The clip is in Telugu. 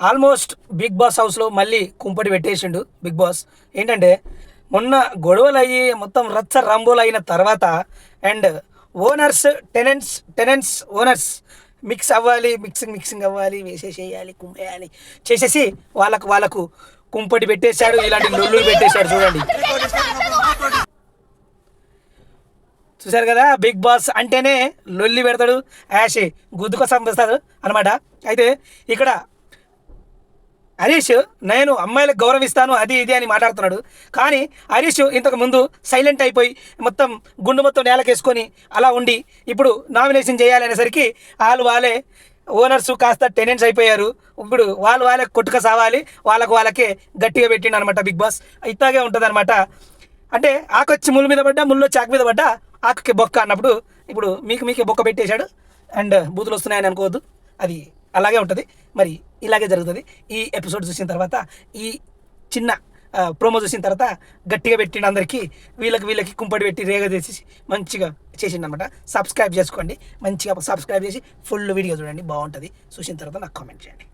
ఆల్మోస్ట్ బిగ్ బాస్ హౌస్లో మళ్ళీ కుంపటి పెట్టేసిండు బిగ్ బాస్. ఏంటంటే మొన్న గొడవలు అయ్యి మొత్తం రచ్చ రంబోలు అయిన తర్వాత and owners tenants tenants owners mix అవ్వాలి మిక్సింగ్ మిక్సింగ్ అవ్వాలి వేసేసేయాలి కుంపేయాలి చేసేసి వాళ్ళకు వాళ్ళకు కుంపటి పెట్టేశాడు ఇలాంటి నొల్లులు పెట్టేశాడు చూడండి. చూశారు కదా బిగ్ బాస్ అంటేనే లొల్లి పెడతాడు యాషే గుద్దుకోసం సంపిస్తాడు అనమాట అయితే ఇక్కడ హరీష్ నేను అమ్మాయిలకు గౌరవిస్తాను అది ఇది అని మాట్లాడుతున్నాడు. కానీ హరీష్ ఇంతకు ముందు సైలెంట్ అయిపోయి మొత్తం గుండు మొత్తం నేలకేసుకొని అలా ఉండి ఇప్పుడు నామినేషన్ చేయాలనేసరికి వాళ్ళు వాళ్ళే ఓనర్స్ కాస్త టెనెంట్స్ అయిపోయారు. ఇప్పుడు వాళ్ళు వాళ్ళే కొట్టుక సావాలి వాళ్ళకు వాళ్ళకే గట్టిగా పెట్టిండు అనమాట బిగ్ బాస్. ఇట్లాగే ఉంటుంది అనమాట అంటే ఆకొచ్చి ముళ్ళు మీద పడ్డా ముళ్ళు చాకు మీద పడ్డా ఆకుకి బొక్క అన్నప్పుడు ఇప్పుడు మీకు మీకే బొక్క పెట్టేశాడు. అండ్ బూతులు వస్తున్నాయని అనుకోవద్దు. అది అలాగే ఉంటుంది. మరి ఇలాగే జరుగుతుంది. ఈ ఎపిసోడ్ చూసిన తర్వాత ఈ చిన్న ప్రోమో చూసిన తర్వాత గట్టిగా పెట్టిన అందరికీ వీళ్ళకి వీళ్ళకి కుంపడి పెట్టి రేగ చేసి మంచిగా చేసిండనమాట సబ్స్క్రైబ్ చేసుకోండి. మంచిగా సబ్స్క్రైబ్ చేసి ఫుల్ వీడియో చూడండి. బాగుంటుంది. చూసిన తర్వాత నాకు కామెంట్ చేయండి.